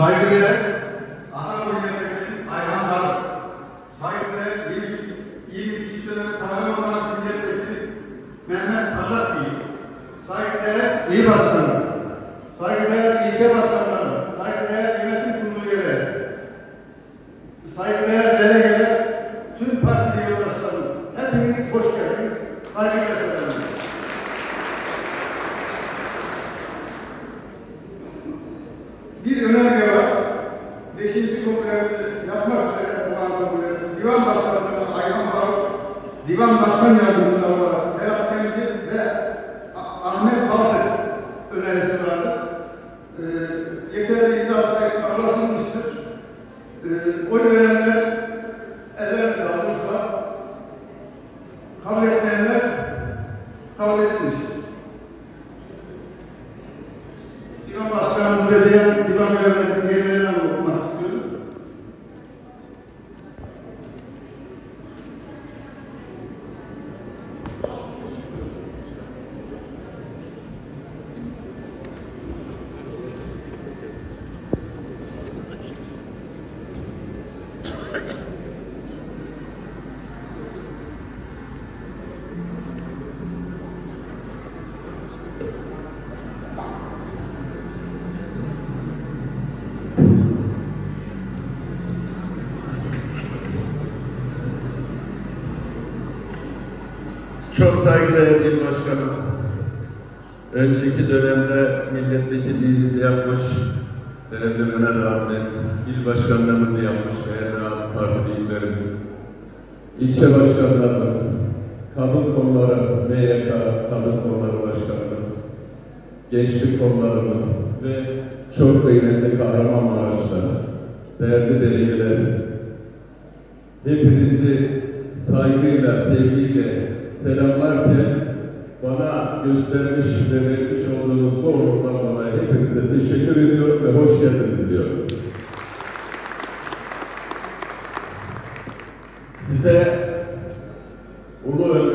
Saygıdeğer Adana Milletvekili Ayhan Darık, saygıdeğer İl, İl İşleri Kahramanmaraş Milletvekili Mehmet Parlak Bey, saygıdeğer İl Başkanı, saygıdeğer ilçe başkanları, saygıdeğer yönetim kurulu üyeleri, saygıdeğer delegeler, tüm partili yoldaşlarım, hepiniz hoş geldiniz, saygıyla bir önerge var. Beşinci kongresi yapmak üzere olan kongresi. Divan Başkanlığı'na Ayhan Barut, Divan Başkan Yardımcısı olarak Serap Genci ve Ahmet Baltık önerisi vardır. Ee, yeterli imza sayısı ulaşılmıştır. Ee, oy verenler eller kaldırırsa kabul etmeyenler kabul edilmiştir. Divan Başkanımız ve diğer divan Çok saygıdeğer il başkanım. Önceki dönemde milletvekilliğimizi yapmış, değerli Mehmet abimiz, il başkanlığımızı yapmış, değerli AK Parti illerimiz, ilçe başkanlarımız, kadın kolları, MYK kadın kolları başkanımız, gençlik kollarımız ve çok kıymetli Kahramanmaraşlar, değerli delegeler, hepinizi saygıyla, sevgiyle selamlarken bana göstermiş ve vermiş olduğunuz bu onurdan dolayı hepinize teşekkür ediyorum ve hoş geldiniz diyorum. Size Ulu Önder